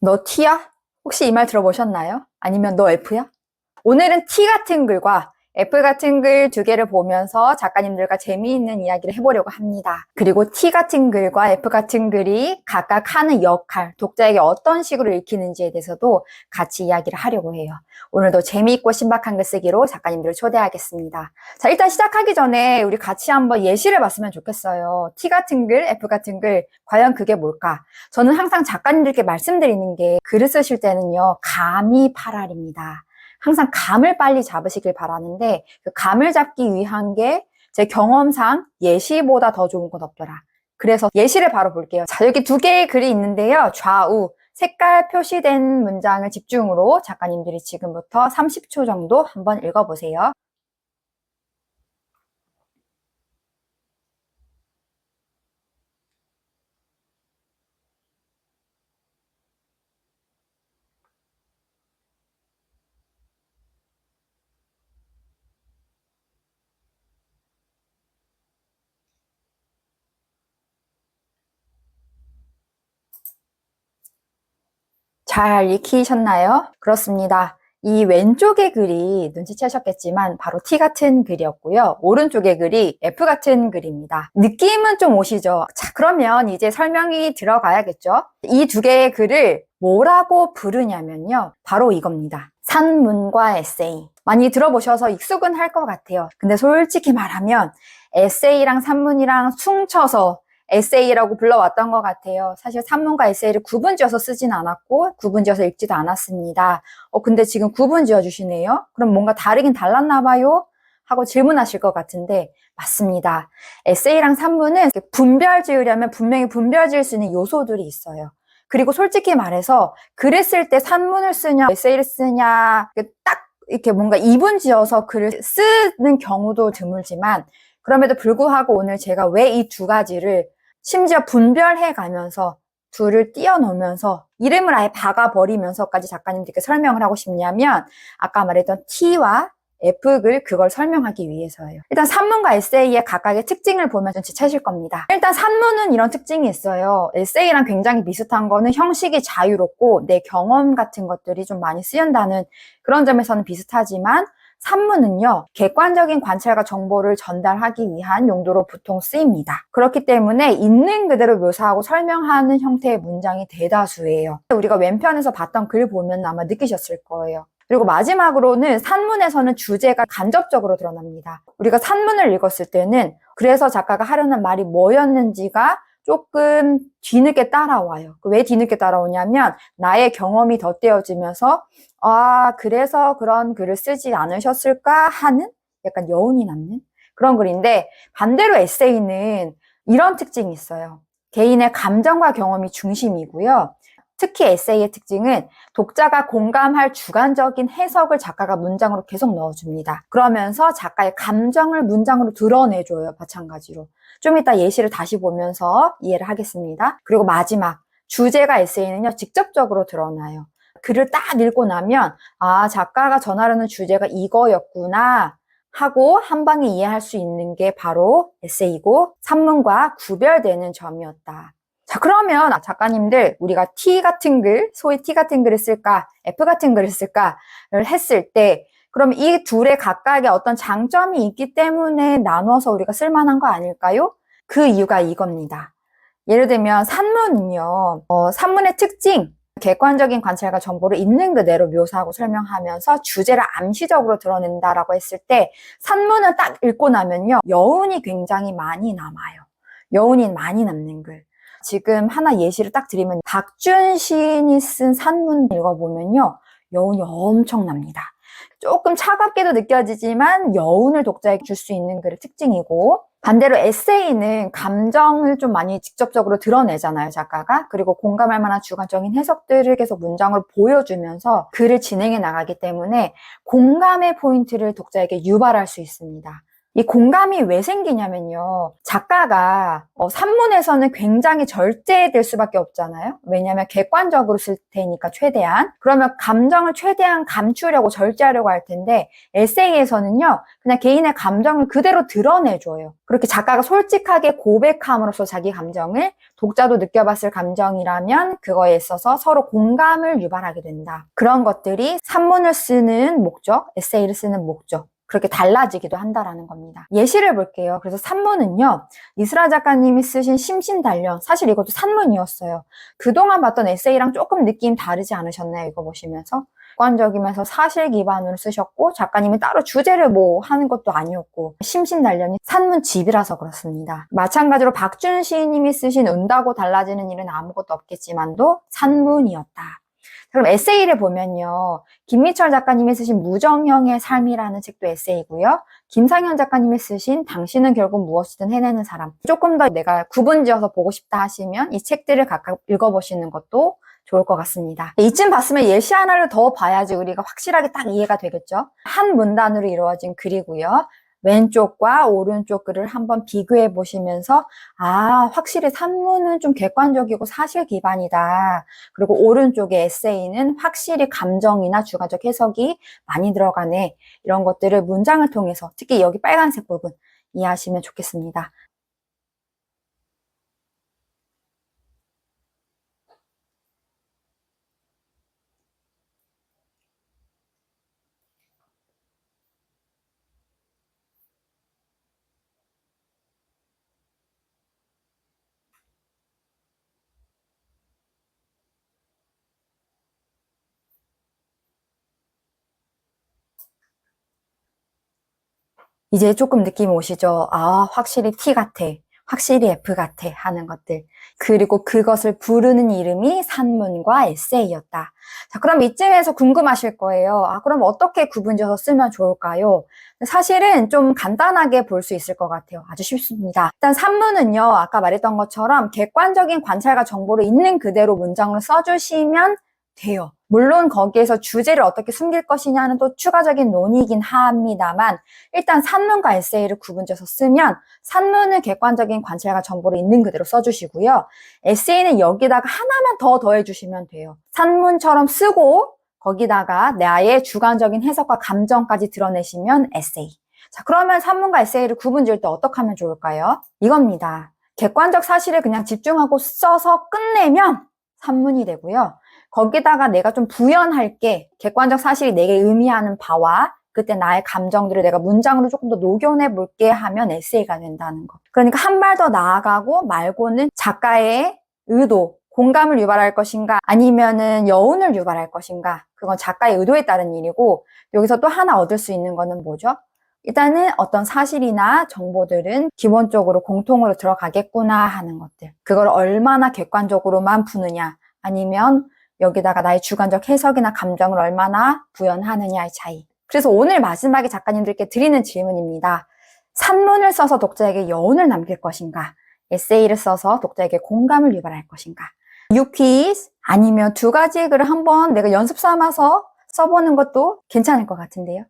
너 T야? 혹시 이 말 들어보셨나요? 아니면 너 F야? 오늘은 T 같은 글과 F 같은 글 두 개를 보면서 작가님들과 재미있는 이야기를 해보려고 합니다. 그리고 T 같은 글과 F 같은 글이 각각 하는 역할, 독자에게 어떤 식으로 읽히는지에 대해서도 같이 이야기를 하려고 해요. 오늘도 재미있고 신박한 글쓰기로 작가님들을 초대하겠습니다. 자, 일단 시작하기 전에 우리 같이 한번 예시를 봤으면 좋겠어요. T 같은 글, F 같은 글, 과연 그게 뭘까? 저는 항상 작가님들께 말씀드리는 게 글을 쓰실 때는요, 감이 팔알입니다. 항상 감을 빨리 잡으시길 바라는데 그 감을 잡기 위한 게 제 경험상 예시보다 더 좋은 건 없더라. 그래서 예시를 바로 볼게요. 자, 여기 두 개의 글이 있는데요. 좌우 색깔 표시된 문장을 집중으로 작가님들이 지금부터 30초 정도 한번 읽어보세요. 잘 익히셨나요? 그렇습니다. 이 왼쪽의 글이 눈치채셨겠지만 바로 T 같은 글이었고요. 오른쪽의 글이 F 같은 글입니다. 느낌은 좀 오시죠? 자, 그러면 이제 설명이 들어가야겠죠? 이 두 개의 글을 뭐라고 부르냐면요. 바로 이겁니다. 산문과 에세이. 많이 들어보셔서 익숙은 할 것 같아요. 근데 솔직히 말하면 에세이랑 산문이랑 퉁쳐서 에세이라고 불러왔던 것 같아요. 사실 산문과 에세이를 구분지어서 쓰진 않았고 구분지어서 읽지도 않았습니다. 어 근데 지금 구분지어 주시네요. 그럼 뭔가 다르긴 달랐나 봐요? 하고 질문하실 것 같은데 맞습니다. 에세이랑 산문은 분별 지으려면 분명히 분별 지을 수 있는 요소들이 있어요. 그리고 솔직히 말해서 글을 쓸 때 산문을 쓰냐 에세이를 쓰냐 딱 이렇게 뭔가 이분 지어서 글을 쓰는 경우도 드물지만 그럼에도 불구하고 오늘 제가 왜 이 두 가지를 심지어 분별해 가면서 둘을 띄워놓으면서 이름을 아예 박아버리면서까지 작가님들께 설명을 하고 싶냐면 아까 말했던 T와 F글 그걸 설명하기 위해서예요. 일단 산문과 에세이의 각각의 특징을 보면 눈치채실 겁니다. 일단 산문은 이런 특징이 있어요. 에세이랑 굉장히 비슷한 거는 형식이 자유롭고 내 경험 같은 것들이 좀 많이 쓰인다는 그런 점에서는 비슷하지만 산문은요, 객관적인 관찰과 정보를 전달하기 위한 용도로 보통 쓰입니다. 그렇기 때문에 있는 그대로 묘사하고 설명하는 형태의 문장이 대다수예요. 우리가 왼편에서 봤던 글 보면 아마 느끼셨을 거예요. 그리고 마지막으로는 산문에서는 주제가 간접적으로 드러납니다. 우리가 산문을 읽었을 때는 그래서 작가가 하려는 말이 뭐였는지가 조금 뒤늦게 따라와요. 왜 뒤늦게 따라오냐면 나의 경험이 덧대어지면서 아 그래서 그런 글을 쓰지 않으셨을까 하는 약간 여운이 남는 그런 글인데 반대로 에세이는 이런 특징이 있어요. 개인의 감정과 경험이 중심이고요. 특히 에세이의 특징은 독자가 공감할 주관적인 해석을 작가가 문장으로 계속 넣어줍니다. 그러면서 작가의 감정을 문장으로 드러내줘요. 마찬가지로. 좀 이따 예시를 다시 보면서 이해를 하겠습니다. 그리고 마지막, 주제가 에세이는요, 직접적으로 드러나요. 글을 딱 읽고 나면, 아, 작가가 전하려는 주제가 이거였구나. 하고 한 방에 이해할 수 있는 게 바로 에세이고 산문과 구별되는 점이었다. 자, 그러면 작가님들 우리가 T 같은 글, 소위 T 같은 글을 쓸까, F 같은 글을 쓸까를 했을 때 그럼 이 둘의 각각의 어떤 장점이 있기 때문에 나눠서 우리가 쓸만한 거 아닐까요? 그 이유가 이겁니다. 예를 들면 산문은요, 어, 산문의 특징, 객관적인 관찰과 정보를 있는 그대로 묘사하고 설명하면서 주제를 암시적으로 드러낸다라고 했을 때 산문을 딱 읽고 나면요, 여운이 굉장히 많이 남아요. 여운이 많이 남는 글. 지금 하나 예시를 딱 드리면 박준 시인이 쓴 산문 읽어보면요. 여운이 엄청납니다. 조금 차갑게도 느껴지지만 여운을 독자에게 줄 수 있는 글의 특징이고 반대로 에세이는 감정을 좀 많이 직접적으로 드러내잖아요, 작가가. 그리고 공감할 만한 주관적인 해석들을 계속 문장으로 보여주면서 글을 진행해 나가기 때문에 공감의 포인트를 독자에게 유발할 수 있습니다. 이 공감이 왜 생기냐면요. 작가가 어, 산문에서는 굉장히 절제될 수밖에 없잖아요. 왜냐하면 객관적으로 쓸 테니까 최대한. 그러면 감정을 최대한 감추려고 절제하려고 할 텐데 에세이에서는요. 그냥 개인의 감정을 그대로 드러내줘요. 그렇게 작가가 솔직하게 고백함으로써 자기 감정을 독자도 느껴봤을 감정이라면 그거에 있어서 서로 공감을 유발하게 된다. 그런 것들이 산문을 쓰는 목적, 에세이를 쓰는 목적. 그렇게 달라지기도 한다라는 겁니다. 예시를 볼게요. 그래서 산문은요, 이스라 작가님이 쓰신 심신단련, 사실 이것도 산문이었어요. 그동안 봤던 에세이랑 조금 느낌 다르지 않으셨나요? 이거 보시면서. 객관적이면서 사실 기반으로 쓰셨고, 작가님이 따로 주제를 뭐 하는 것도 아니었고, 심신단련이 산문집이라서 그렇습니다. 마찬가지로 박준 시인님이 쓰신 은다고 달라지는 일은 아무것도 없겠지만도 산문이었다. 그럼 에세이를 보면요. 김미철 작가님이 쓰신 무정형의 삶이라는 책도 에세이고요. 김상현 작가님이 쓰신 당신은 결국 무엇이든 해내는 사람. 조금 더 내가 구분지어서 보고 싶다 하시면 이 책들을 각각 읽어보시는 것도 좋을 것 같습니다. 이쯤 봤으면 예시 하나를 더 봐야지 우리가 확실하게 딱 이해가 되겠죠? 한 문단으로 이루어진 글이고요. 왼쪽과 오른쪽 글을 한번 비교해 보시면서 아 확실히 산문은 좀 객관적이고 사실 기반이다. 그리고 오른쪽의 에세이는 확실히 감정이나 주관적 해석이 많이 들어가네. 이런 것들을 문장을 통해서 특히 여기 빨간색 부분 이해하시면 좋겠습니다. 이제 조금 느낌이 오시죠? 아, 확실히 T 같아. 확실히 F 같아. 하는 것들. 그리고 그것을 부르는 이름이 산문과 에세이였다. 자, 그럼 이쯤에서 궁금하실 거예요. 아, 그럼 어떻게 구분지어서 쓰면 좋을까요? 사실은 좀 간단하게 볼 수 있을 것 같아요. 아주 쉽습니다. 일단 산문은요, 아까 말했던 것처럼 객관적인 관찰과 정보를 있는 그대로 문장을 써주시면 돼요. 물론 거기에서 주제를 어떻게 숨길 것이냐는 또 추가적인 논의이긴 합니다만 일단 산문과 에세이를 구분져서 쓰면 산문은 객관적인 관찰과 정보를 있는 그대로 써주시고요. 에세이는 여기다가 하나만 더 더해주시면 돼요. 산문처럼 쓰고 거기다가 나의 주관적인 해석과 감정까지 드러내시면 에세이. 자, 그러면 산문과 에세이를 구분 지을 때 어떻게 하면 좋을까요? 이겁니다. 객관적 사실을 그냥 집중하고 써서 끝내면 산문이 되고요. 거기다가 내가 좀 부연할 게 객관적 사실이 내게 의미하는 바와 그때 나의 감정들을 내가 문장으로 조금 더 녹여내 볼게 하면 에세이가 된다는 거. 그러니까 한 발 더 나아가고 말고는 작가의 의도, 공감을 유발할 것인가 아니면은 여운을 유발할 것인가 그건 작가의 의도에 따른 일이고 여기서 또 하나 얻을 수 있는 거는 뭐죠? 일단은 어떤 사실이나 정보들은 기본적으로 공통으로 들어가겠구나 하는 것들. 그걸 얼마나 객관적으로만 푸느냐 아니면 여기다가 나의 주관적 해석이나 감정을 얼마나 부연하느냐의 차이. 그래서 오늘 마지막에 작가님들께 드리는 질문입니다. 산문을 써서 독자에게 여운을 남길 것인가? 에세이를 써서 독자에게 공감을 유발할 것인가? 유퀴즈 아니면 두 가지 글을 한번 내가 연습 삼아서 써보는 것도 괜찮을 것 같은데요.